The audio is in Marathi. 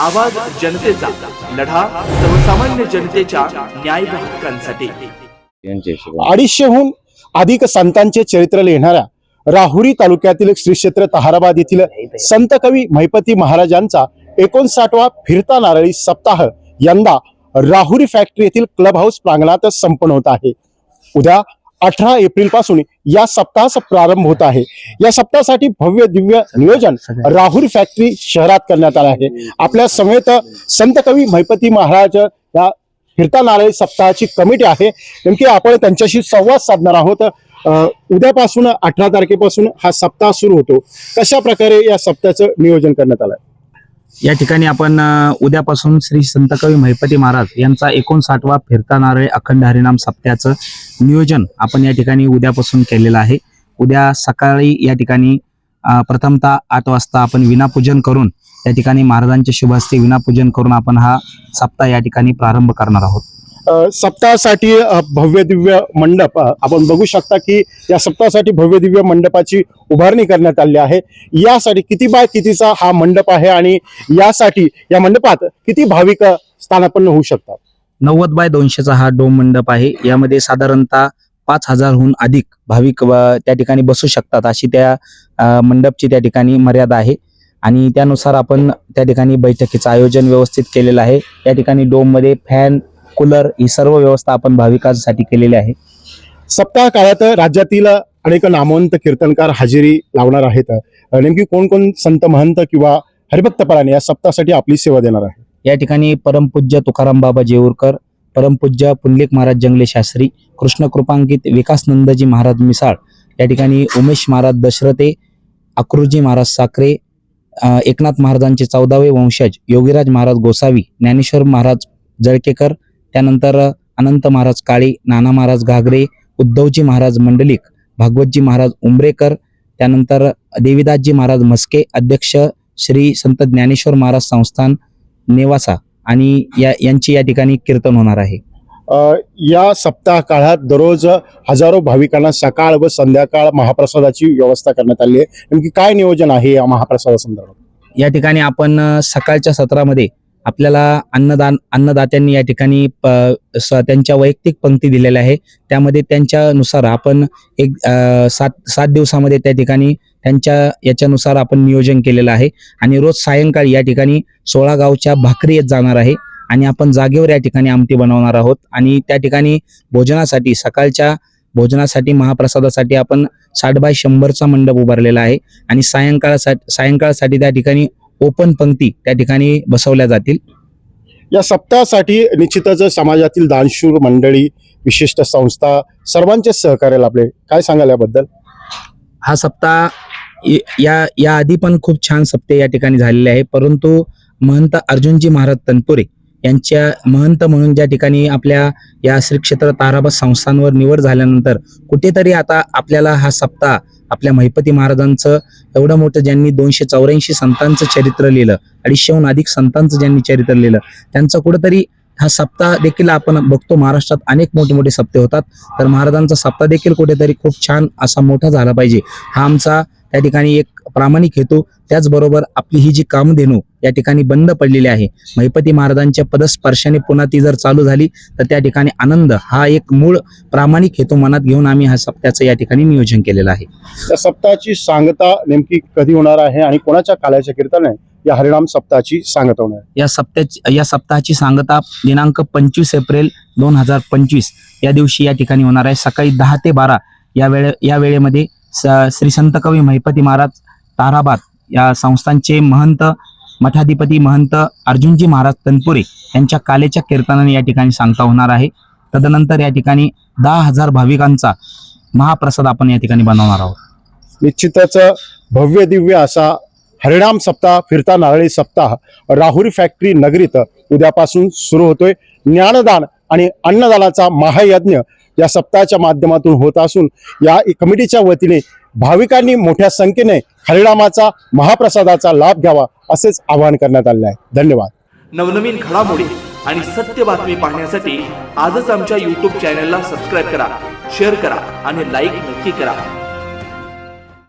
आवाज जनतेचा लढा सर्वसामान्य जनतेच्या न्याय हक्कांसाठी. अडीचशेहून अधिक संतांचे चरित्र लिहिणाऱ्या राहुरी तालुक्यातील श्री क्षेत्र तहाराबाद येथील संत कवी महिपती महाराजांचा एकोणसाठवा फिरता नारळी सप्ताह यंदा राहुरी फॅक्टरी येथील क्लब हाऊस प्रांगणात संपन्न होत आहे. उद्या अठरा एप्रिलपासून या सप्ताहाचा प्रारंभ होत आहे. या सप्ताहासाठी भव्य दिव्य नियोजन राहुल फॅक्टरी शहरात करण्यात आलं आहे. आपल्या समेत संत कवी महिपती महाराज या फिरता नारळी सप्ताहाची कमिटी आहे. नेमकी आपण त्यांच्याशी संवाद साधणार आहोत. उद्यापासून अठरा तारखेपासून हा सप्ताह सुरू होतो. कशा प्रकारे या सप्ताहाचं नियोजन करण्यात आलं या ठिकाणी आपण उद्यापासून श्री संत कवी महिपती महाराज यांचा एकोणसाठवा फिरता नारळे अखंड हरिनाम सप्त्याचं नियोजन आपण या ठिकाणी उद्यापासून केलेलं आहे. उद्या सकाळी या ठिकाणी प्रथमतः आठ वाजता आपण विनापूजन करून या ठिकाणी महाराजांचे शुभ हस्ते विनापूजन करून आपण हा सप्ताह या ठिकाणी प्रारंभ करणार आहोत. सप्ताहासाठी भव्य दिव्य मंडप आपण बघू शकता की या सप्ताहासाठी भव्य दिव्य मंडपाची उभारणी करण्यात आली आहे. यासाठी किती बाय कितीचा हा मंडप आहे आणि यासाठी या मंडपात किती भाविक स्थानापन्न होऊ शकतात? नव्वद बाय दोनशेचा हा डोम मंडप आहे. यामध्ये साधारणतः पाच हजारहून अधिक भाविक त्या ठिकाणी बसू शकतात अशी त्या मंडपची त्या ठिकाणी मर्यादा आहे. आणि त्यानुसार आपण त्या ठिकाणी बैठकीचं आयोजन व्यवस्थित केलेलं आहे. त्या ठिकाणी डोममध्ये फॅन कूलर ही सर्व व्यवस्था आपण भाविकांसाठी केलेली आहे. सप्ताह काळात राज्यातील अनेक नामवंत कीर्तनकार हजेरी लावणार आहेत. नेमकी कोण कोण संत महंत किंवा हरिभक्तपराने या सप्ताहासाठी आपली सेवा देणार आहे या ठिकाणी परमपूज्य तुकाराम बाबा जेऊरकर परमपूज्य पुंडलिक महाराज जंगले शास्त्री कृष्ण कृपांकित विकासनंदजी महाराज मिसाळ या ठिकाणी उमेश महाराज दशरथे अक्रुजी महाराज साखरे एकनाथ महाराजांचे चौदावे वंशज योगीराज महाराज गोसावी ज्ञानेश्वर महाराज जळकेकर त्यानंतर अनंत महाराज काळे नाना महाराज घागरे उद्धवजी महाराज मंडलिक भागवतजी महाराज उंबरेकर त्यानंतर देवीदासजी महाराज मस्के अध्यक्ष श्री संत ज्ञानेश्वर महाराज संस्थान नेवासा आणि या यांची या ठिकाणी कीर्तन होणार आहे. या सप्ताह काळात दररोज हजारो भाविकांना सकाळ व संध्याकाळ महाप्रसादाची व्यवस्था करण्यात आली आहे. नेमकी काय नियोजन आहे या महाप्रसादासंदर्भात? या ठिकाणी आपण सकाळच्या सत्रामध्ये आपल्याला अन्नदान अन्नदात्यांनी या ठिकाणी प- स- त्यांच्या वैयक्तिक पंक्ती दिलेल्या आहे त्यामध्ये त्यांच्यानुसार आपण एक सात सात दिवसामध्ये त्या ठिकाणी त्यांच्या याच्यानुसार आपण नियोजन केलेलं आहे. आणि रोज सायंकाळी या ठिकाणी सोळा गावच्या भाकरी येत जाणार आहे. आणि आपण जागेवर या ठिकाणी आमटी बनवणार आहोत. आणि त्या ठिकाणी भोजनासाठी सकाळच्या भोजनासाठी महाप्रसादासाठी आपण साठ बाय शंभरचा मंडप उभारलेला आहे. आणि सायंकाळसाठी सायंकाळसाठी त्या ठिकाणी ओपन पंक्ती त्या ठिकाणी बसवल्या जातील. या सप्ताहासाठी निश्चितच समाजातील दानशूर मंडळी विशिष्ट संस्था सर्वांचे सहकार्य लाभले. काय सांगाल याबद्दल? हा सप्ताह य- या या आधी पण खूप छान सप्ते या ठिकाणी झालेले आहे. परंतु महंत अर्जुनजी महाराज तनपुरे यांच्या महंत म्हणून ज्या ठिकाणी आपल्या या श्री क्षेत्र ताराबा संस्थांवर निवड झाल्यानंतर कुठेतरी आता आपल्याला हा सप्ताह आपल्या महिपती महाराजांचं एवढं मोठं ज्यांनी दोनशे चौऱ्याऐंशी संतांचं चरित्र लिहिलं अडीचशेहून अधिक संतांचं ज्यांनी चरित्र लिहिलं त्यांचं कुठेतरी हा सप्ताह देखील आपण बघतो. महाराष्ट्रात अनेक मोठे मोठे सप्ते होतात. तर महाराजांचा सप्ताह देखील कुठेतरी खूप छान असा मोठा झाला पाहिजे. हा आमचा त्या ठिकाणी एक प्रामाणिक हेतू त्याचबरोबर आपली ही जी कामधेनू या ठिकाणी बंद पडलेली आहे. महिपती महाराजांच्या पदस्पर्शाने पुन्हा ती जर चालू झाली तर त्या ठिकाणी आनंद हा एक मूळ प्रामाणिक हेतू मनात घेऊन आम्ही हा सप्त्याचं या ठिकाणी नियोजन केलेलं आहे. या सप्ताहाची सांगता नेमकी कधी होणार आहे आणि कोणाच्या काल्याच्या कीर्तनाने या हरिनाम सप्ताहाची सांगता होणार या सप्त्याची या सप्ताहाची सांगता दिनांक पंचवीस एप्रिल दोन हजार पंचवीस या दिवशी या ठिकाणी होणार आहे. सकाळी दहा ते बारा या वेळे या वेळेमध्ये श्री संत कवी महिपती महाराज ताराबाद या संस्थांचे महंत मठाधिपती महंत अर्जुनजी महाराज तनपुरे यांच्या कालेच्या कीर्तनाने या ठिकाणी सांगता होणार आहे. तदनंतर या ठिकाणी दहा हजार भाविकांचा महाप्रसाद आपण या ठिकाणी बनवणार आहोत. निश्चितच भव्य दिव्य असा हरिणाम सप्ताह फिरता नारळी सप्ताह राहुरी फॅक्टरी नगरीत उद्यापासून सुरू होतोय. ज्ञानदान आणि अन्नदानाचा महायज्ञ या सप्ताहाच्या माध्यमातून होत असून या कमिटीच्या वतीने भाविकांनी मोठ्या संख्येने हरिणामाचा महाप्रसादाचा लाभ घ्यावा असेच आवाहन करण्यात आले आहे. धन्यवाद. नवनवीन घडामोडी आणि सत्य बातमी पाहण्यासाठी आजच आमच्या यूट्यूब चॅनलला सबस्क्राईब करा शेअर करा आणि लाईक नक्की करा.